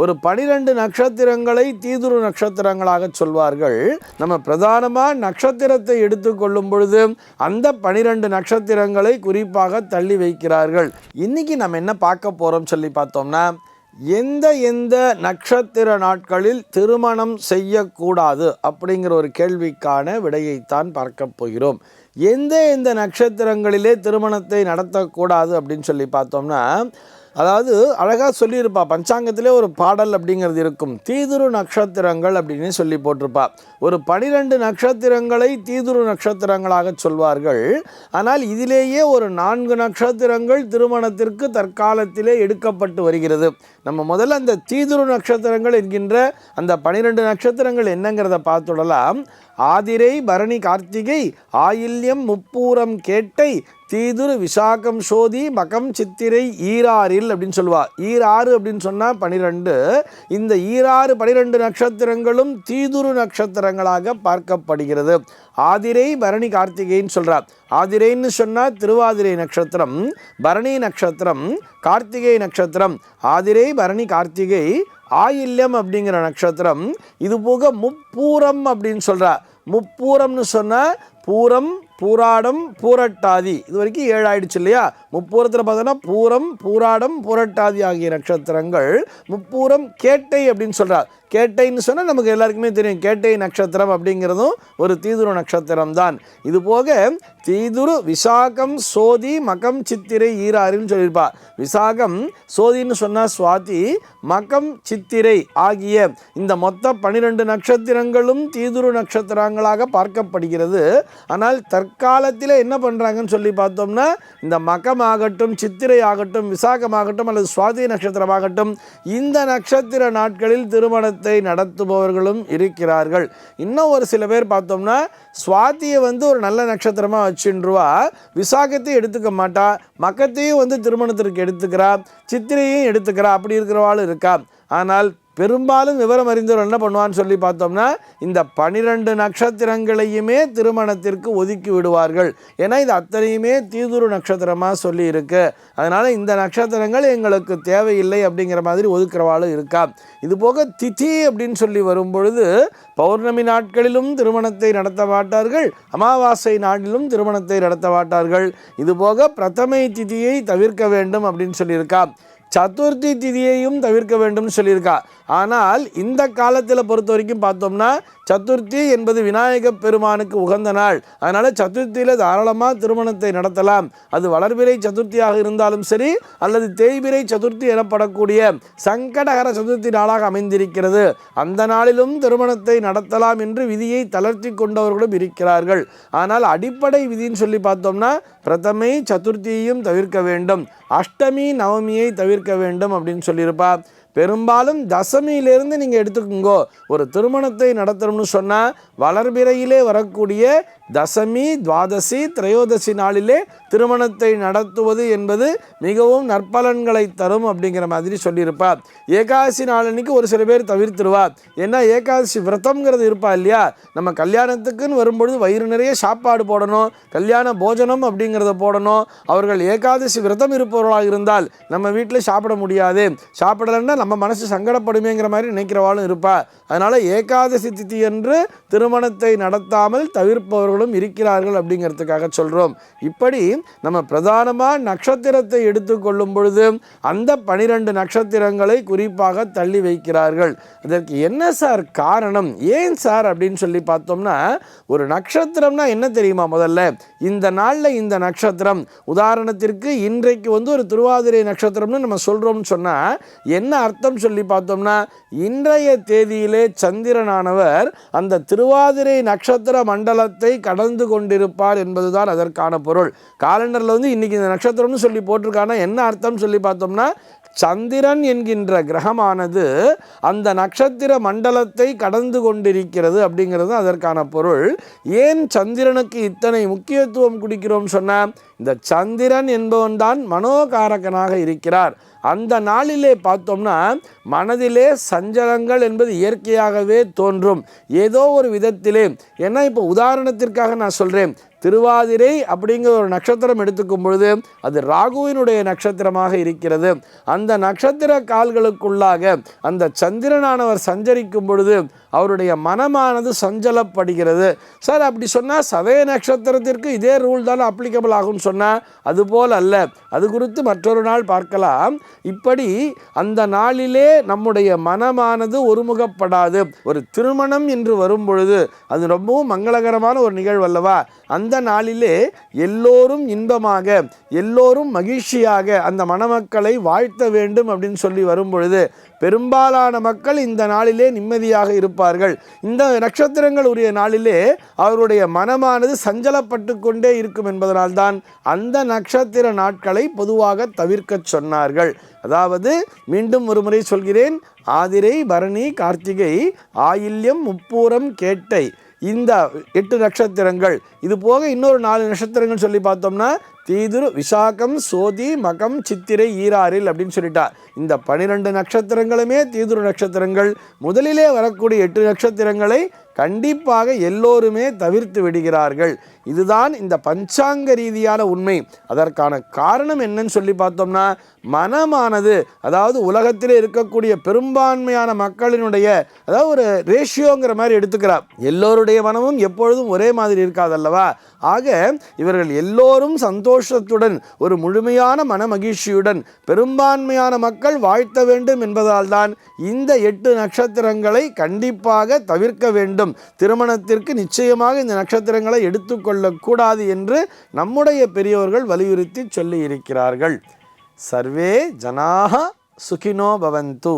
ஒரு பனிரெண்டு நட்சத்திரங்களை தீதுரு நட்சத்திரங்களாக சொல்வார்கள். நம்ம பிரதானமாக நட்சத்திரத்தை எடுத்துக்கொள்ளும் பொழுது அந்த பனிரெண்டு நட்சத்திரங்களை குறிப்பாக தள்ளி வைக்கிறார்கள். இன்னைக்கு நம்ம என்ன பார்க்க போகிறோம் சொல்லி பார்த்தோம்னா எந்த எந்த நட்சத்திர நாட்களில் திருமணம் செய்யக்கூடாது அப்படிங்கிற ஒரு கேள்விக்கான விடையைத்தான் பார்க்க போகிறோம். எந்த எந்த நட்சத்திரங்களிலே திருமணத்தை நடத்தக்கூடாது அப்படின்னு சொல்லி பார்த்தோம்னா அதாவது அழகாக சொல்லியிருப்பா பஞ்சாங்கத்திலே ஒரு பாடல் அப்படிங்கிறது இருக்கும். தீதுரு நட்சத்திரங்கள் அப்படின்னு சொல்லி போட்டிருப்பா. ஒரு பனிரெண்டு நட்சத்திரங்களை தீதுரு நட்சத்திரங்களாக சொல்வார்கள். ஆனால் இதிலேயே ஒரு நான்கு நட்சத்திரங்கள் திருமணத்திற்கு தற்காலத்திலே எடுக்கப்பட்டு வருகிறது. நம்ம முதல்ல அந்த தீதுரு நட்சத்திரங்கள் என்கின்ற அந்த பனிரெண்டு நட்சத்திரங்கள் என்னங்கிறத பார்த்துடலாம். ஆதிரை பரணி கார்த்திகை ஆயில்யம் முப்பூரம் கேட்டை தீதுரு விசாகம் சோதி மகம் சித்திரை ஈராறில் அப்படின்னு சொல்லுவா. ஈராறு அப்படின்னு சொன்னால் பனிரெண்டு. இந்த ஈராறு பனிரெண்டு நட்சத்திரங்களும் தீதுரு நட்சத்திரங்களாக பார்க்கப்படுகிறது. ஆதிரை பரணி கார்த்திகைன்னு சொல்கிறார் ஆதிரைன்னு சொன்னால் திருவாதிரை நட்சத்திரம் பரணி நட்சத்திரம் கார்த்திகை நட்சத்திரம். ஆதிரை பரணி கார்த்திகை ஆயில்யம் அப்படிங்கிற நட்சத்திரம். இது போக முப்பூரம் அப்படின்னு சொல்கிறா முப்பூரம்னு சொன்னால் பூரம் பூராடம் பூரட்டாதி. இது வரைக்கும் ஏழு ஆயிடுச்சு இல்லையா? முப்பூரத்தில் பார்த்தோன்னா பூரம் பூராடம் பூரட்டாதி ஆகிய நட்சத்திரங்கள். முப்பூரம் கேட்டை அப்படின்னு சொல்கிறார் கேட்டைன்னு சொன்னால் நமக்கு எல்லாருக்குமே தெரியும். கேட்டை நட்சத்திரம் அப்படிங்கிறதும் ஒரு தீதுரு நட்சத்திரம் தான். இது போக தீதுரு விசாகம் சோதி மகம் சித்திரை ஈராறுன்னு சொல்லியிருப்பா. விசாகம் சோதின்னு சொன்னால் சுவாதி மகம் சித்திரை ஆகிய இந்த மொத்த பனிரெண்டு நட்சத்திரங்களும் தீதுரு நட்சத்திரங்களாக பார்க்கப்படுகிறது. ஆனால் தற்காலத்தில் என்ன பண்ணுறாங்கன்னு சொல்லி பார்த்தோம்னா இந்த மகமாகட்டும் சித்திரை ஆகட்டும் விசாகம் ஆகட்டும் அல்லது சுவாதி நட்சத்திரமாகட்டும் இந்த நட்சத்திர நாட்களில் திருமணத்தை நடத்துபவர்களும் இருக்கிறார்கள். இன்னும் ஒரு சில பேர் பார்த்தோம்னா சுவாத்தியை வந்து ஒரு நல்ல நட்சத்திரமாக வச்சுருவா விசாகத்தையும் எடுத்துக்க மாட்டா மக்கத்தையும் வந்து திருமணத்திற்கு எடுத்துக்கிறா சித்திரையும் எடுத்துக்கிறா அப்படி இருக்கிறவாளும் இருக்கா. ஆனால் பெரும்பாலும் விவரம் அறிந்தவர் என்ன பண்ணுவான்னு சொல்லி பார்த்தோம்னா இந்த பனிரெண்டு நட்சத்திரங்களையுமே திருமணத்திற்கு ஒதுக்கி விடுவார்கள். ஏன்னா இது அத்தனையுமே தீதுரு நட்சத்திரமாக சொல்லி இருக்கு அதனால் இந்த நட்சத்திரங்கள் எங்களுக்கு தேவையில்லை அப்படிங்கிற மாதிரி ஒதுக்குறவாளும் இருக்கா. இது போக திதி அப்படின்னு சொல்லி வரும் பொழுது பௌர்ணமி நாட்களிலும் திருமணத்தை நடத்த மாட்டார்கள் அமாவாசை நாளிலும் திருமணத்தை நடத்த மாட்டார்கள். இது போக பிரதமை திதியை தவிர்க்க வேண்டும் அப்படின்னு சொல்லியிருக்கா. சதுர்த்தி திதியையும் தவிர்க்க வேண்டும்னு சொல்லியிருக்கா. ஆனால் இந்த காலத்தில் பொறுத்த வரைக்கும் பார்த்தோம்னா சதுர்த்தி என்பது விநாயக பெருமானுக்கு உகந்த நாள். அதனால் சதுர்த்தியில் தாராளமாக திருமணத்தை நடத்தலாம். அது வளர்பிறை சதுர்த்தியாக இருந்தாலும் சரி அல்லது தேய்பிறை சதுர்த்தி எனப்படக்கூடிய சங்கடகர சதுர்த்தி நாளாக அமைந்திருக்கிறது. அந்த நாளிலும் திருமணத்தை நடத்தலாம் என்று விதியை தளர்த்தி கொண்டவர்களும் இருக்கிறார்கள். ஆனால் அடிப்படை விதின்னு சொல்லி பார்த்தோம்னா பிரதமை சதுர்த்தியையும் தவிர்க்க வேண்டும். அஷ்டமி நவமியை தவிர்க்க வேண்டும் அப்படின்னு சொல்லியிருப்பார் பெரும்பாலும் தசமியிலேருந்து நீங்கள் எடுத்துக்கோங்கோ. ஒரு திருமணத்தை நடத்தணும்னு சொன்னால் வளர்பிறையிலே வரக்கூடிய தசமி துவாதசி திரையோதசி நாளிலே திருமணத்தை நடத்துவது என்பது மிகவும் நற்பலன்களை தரும் அப்படிங்கிற மாதிரி சொல்லியிருப்பார். ஏகாதசி நாளன்னைக்கு ஒரு சில பேர் தவிர்த்துருவார். ஏன்னா ஏகாதசி விரதம்ங்கிறது இருப்பா இல்லையா? நம்ம கல்யாணத்துக்குன்னு வரும்பொழுது வயிறு நிறைய சாப்பாடு போடணும் கல்யாண போஜனம் அப்படிங்கிறத போடணும். அவர்கள் ஏகாதசி விரதம் இருப்பவர்களாக இருந்தால் நம்ம வீட்டில் சாப்பிட முடியாது. சாப்பிடலைன்னா நம்ம மனசு சங்கடப்படுமேங்கிற மாதிரி நினைக்கிறவாளும் இருப்பா. அதனால் ஏகாதசி திதி என்று திருமணத்தை நடத்தாமல் தவிர்ப்பவர்களும் இருக்கிறார்கள் அப்படிங்கிறதுக்காக சொல்கிறோம் இப்படி நம்ம பிரதானமாக நட்சத்திரத்தை எடுத்துக்கொள்ளும் பொழுது அந்த பனிரெண்டு நட்சத்திரங்களை குறிப்பாக தள்ளி வைக்கிறார்கள். இதற்கு என்ன சார் காரணம்? ஏன் சார் அப்படின்னு சொல்லி பார்த்தோம்னா ஒரு நட்சத்திரம்னா என்ன தெரியுமா முதல்ல? இந்த நாளில் இந்த நட்சத்திரம். உதாரணத்திற்கு இன்றைக்கு வந்து ஒரு திருவாதிரை நட்சத்திரம்னு நம்ம சொல்கிறோம்னு சொன்னால் என்ன அர்த்தம் சொல்லி பார்த்தோம்னா இன்றைய தேதியிலே சந்திரனானவர் அந்த திருவாதிரை நட்சத்திர மண்டலத்தை கடந்து கொண்டிருப்பார் என்பதுதான் அதற்கான பொருள். காலண்டரில் வந்து இன்றைக்கி இந்த நட்சத்திரம்னு சொல்லி போட்டிருக்கானா என்ன அர்த்தம் சொல்லி பார்த்தோம்னா சந்திரன் என்கின்ற கிரகமானது அந்த நட்சத்திர மண்டலத்தை கடந்து கொண்டிருக்கிறது அப்படிங்கிறது அதற்கான பொருள். ஏன் சந்திரனுக்கு இத்தனை முக்கியத்துவம் குடிக்கிறோம் சொன்னால் இந்த சந்திரன் என்பவன் தான் மனோகாரகனாக இருக்கிறார். அந்த நாளிலே பார்த்தோம்னா மனதிலே சஞ்சலங்கள் என்பது இயற்கையாகவே தோன்றும். ஏதோ ஒரு விதத்திலே ஏன்னா இப்போ உதாரணத்திற்காக நான் சொல்கிறேன் திருவாதிரை அப்படிங்கிற ஒரு நட்சத்திரம் எடுத்துக்கும் பொழுது அது ராகுவினுடைய நட்சத்திரமாக இருக்கிறது. அந்த நட்சத்திர கால்களுக்குள்ளாக அந்த சந்திரனானவர் சஞ்சரிக்கும் பொழுது அவருடைய மனமானது சஞ்சலப்படுகிறது. சார் அப்படி சொன்னால் சதய நட்சத்திரத்திற்கு இதே ரூல் தான் அப்ளிகபிள் ஆகும்னு சொன்னால் அதுபோல் அல்ல. அது குறித்து மற்றொரு நாள் பார்க்கலாம். இப்படி அந்த நாளிலே நம்முடைய மனமானது ஒருமுகப்படாது. ஒரு திருமணம் என்று வரும் பொழுது அது ரொம்பவும் மங்களகரமான ஒரு நிகழ்வு அல்லவா? அந்த அந்த நாளிலே எல்லோரும் இன்பமாக எல்லோரும் மகிழ்ச்சியாக அந்த மணமக்களை வாழ்த்த வேண்டும் அப்படின்னு சொல்லி வரும் பொழுது பெரும்பாலான மக்கள் இந்த நாளிலே நிம்மதியாக இருப்பார்கள். இந்த நட்சத்திரங்கள் உரிய நாளிலே அவருடைய மனமானது சஞ்சலப்பட்டு கொண்டே இருக்கும் என்பதனால்தான் அந்த நட்சத்திர நாட்களை பொதுவாக தவிர்க்கச் சொன்னார்கள். அதாவது மீண்டும் ஒரு முறை சொல்கிறேன். ஆதிரை பரணி கார்த்திகை ஆயில்யம் முப்பூரம் கேட்டை இந்த எட்டு நட்சத்திரங்கள். இது போக இன்னொரு நாலு நட்சத்திரங்கள் சொல்லி பார்த்தோம்னா தீதுரு விசாகம் சோதி மகம் சித்திரை ஈராறில் அப்படின்னு சொல்லிட்டா இந்த பனிரெண்டு நட்சத்திரங்களுமே தீதுரு நட்சத்திரங்கள். முதலிலே வரக்கூடிய எட்டு நட்சத்திரங்களை கண்டிப்பாக எல்லோருமே தவிர்த்து விடுகிறார்கள். இதுதான் இந்த பஞ்சாங்க ரீதியான உண்மை. அதற்கான காரணம் என்னன்னு சொல்லி பார்த்தோம்னா மனமானது அதாவது உலகத்திலே இருக்கக்கூடிய பெரும்பான்மையான மக்களினுடைய அதாவது ஒரு ரேஷியோங்கிற மாதிரி எடுத்துக்கிறார். எல்லோருடைய மனமும் எப்பொழுதும் ஒரே மாதிரி இருக்காதல்லவா ஆக இவர்கள் எல்லோரும் சந்தோஷத்துடன் ஒரு முழுமையான மன மகிழ்ச்சியுடன் பெரும்பான்மையான மக்கள் வாழ்த்த வேண்டும் என்பதால் தான் இந்த எட்டு நட்சத்திரங்களை கண்டிப்பாக தவிர்க்க வேண்டும். திருமணத்திற்கு நிச்சயமாக இந்த நட்சத்திரங்களை எடுத்துக்கொள்ளக்கூடாது என்று நம்முடைய பெரியோர்கள் வலியுறுத்தி சொல்லியிருக்கிறார்கள். சர்வே ஜனாக சுகினோ பவந்து.